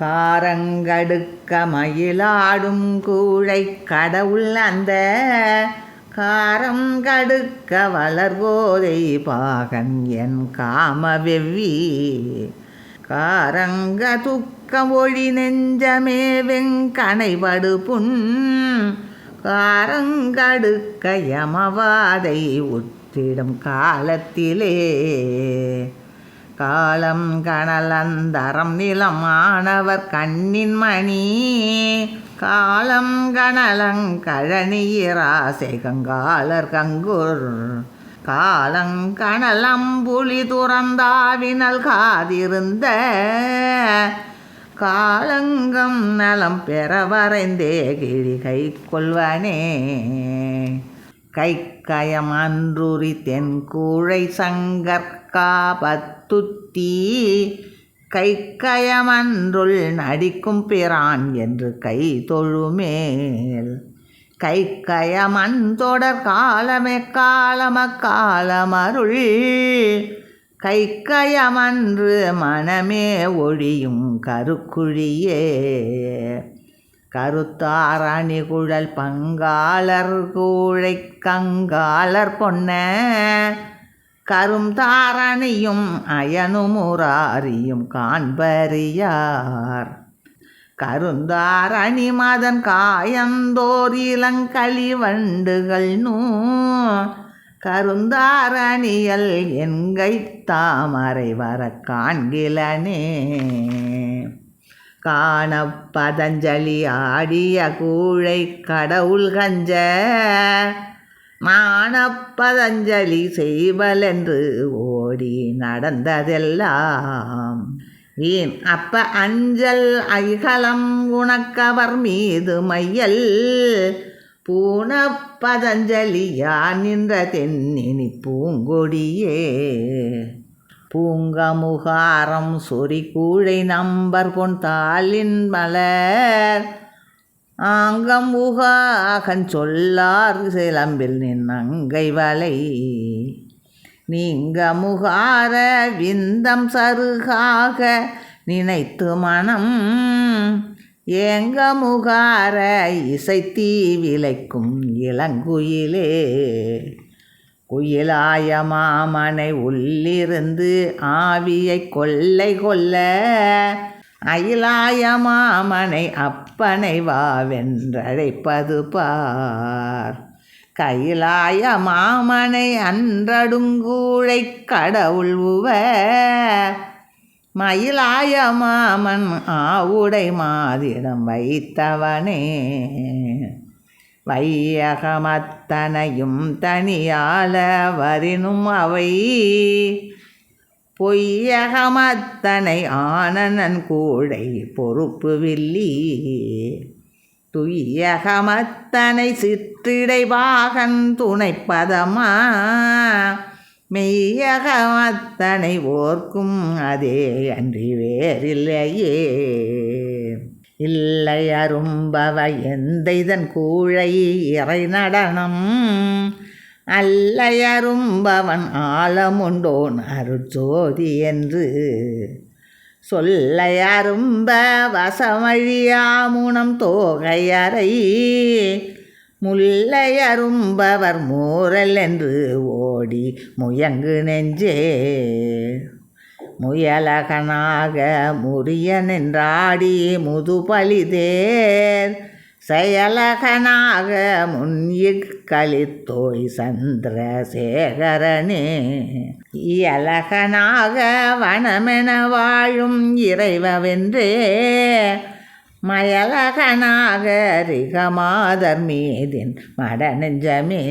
காரங்கடுக்க மயிலாடும் கூழை கடவுள் அந்த காரம் கடுக்க வளர்வோதை பாகன் என் காம வெவ்வி. காரங்க துக்கம் ஒளி நெஞ்சமே வெங்கனைபடு புண் காரங்கடுக்க யமவாதை உற்றிடும் காலத்திலே. காலம் கணலந்தரம் நிலமானவர் கண்ணின் மணி. காலம் கணலங்கழனியிராசை கங்காளர் கங்குர். காலங்கணலம்புலி துறந்தாவினல் காதிருந்த. காலங்கம் நலம் பெற வரைந்தே கிழி கை கொள்வனே. கைக்கயம் அன்றுரி தென்கூழை சங்கர் பத்துத்தி கைக்கயமன்றுள் நடிக்கும் பிரான் என்று கை தொழுமேல். கைக்கயமன் தொடர் காலமே காலமக்காலமருள். கைக்கயமன்று மனமே ஒழியும் கருக்குழியே. கருத்தாரணி குழல் பங்காளர் கூழை கங்காளர் பொன்ன. கரும் தாரணியும் அயனுமுராரியும் காண்பறியார். கருந்தாரணி மதன் காயந்தோர் இளங்களி வண்டுகள் நூ கருந்தாரணியல் எங்கை தாமரை வர காண்கிலனே. காண பதஞ்சலி ஆடிய கூழை கடவுள் கஞ்ச. மானப்பதஞ்சலி செய்வலென்று ஓடி நடந்ததெல்லாம். வீண் அப்ப அஞ்சல் ஐகலம் உனக்கவர் மீது மையல். பூனப்பதஞ்சலியா நின்ற தென்னினி பூங்கொடியே. பூங்கமுகாரம் சொறி கூழை நம்பர் பொன் தாளின் மலர். ஆங்கம் ஊகாகன் சொல்லார் சிலம்பில் நின்னங்கை வலை. நீங்க முகார விந்தம் சருகாக நினைத்து மனம். ஏங்க முகார இசைத்தீ விளைக்கும் இளங்குயிலே. குயிலாய மாமனை உள்ளிருந்து ஆவியை கொள்ளை கொல்ல அயிலாய மாமனை அப்பனை வாவென்றழைப்பது பார். கையிலாய மாமனை அன்றடுங்கூழை கடவுள் உவ மயிலாய மாமன் ஆவுடை மாதிடம் வைத்தவனே. வையகமத்தனையும் தனியால வரினும் அவை. பொய்யகமத்தனை ஆனனன் கூடை பொறுப்பு வில்லி. துய்யகமத்தனை சிற்றிடைவாகன் துணைப்பதமா? மெய்யகமத்தனை ஓர்க்கும் அதே அன்றி வேறில்லையே. இல்லை அரும்பவ எந்த இதன் கூழை இறை நடனம்? அல்லையரும்பவன் ஆழமுண்டோன் அருட்சோதி என்று. சொல்லையரும்ப வசமழியாமுனம் தோகையறை. முல்லையரும்பவர் மூரல் என்று ஓடி முயங்கு நெஞ்சே. முயலகனாக முறிய நின்றாடி முதுபலிதேர். செயலகனாக முன்யிற்களித்தோய் சந்திரசேகரனே. இயலகனாக வனமென வாழும் இறைவவென்றே. மயலகனாக ரிகமாதர் மீதின் மடநெஞ்சமே.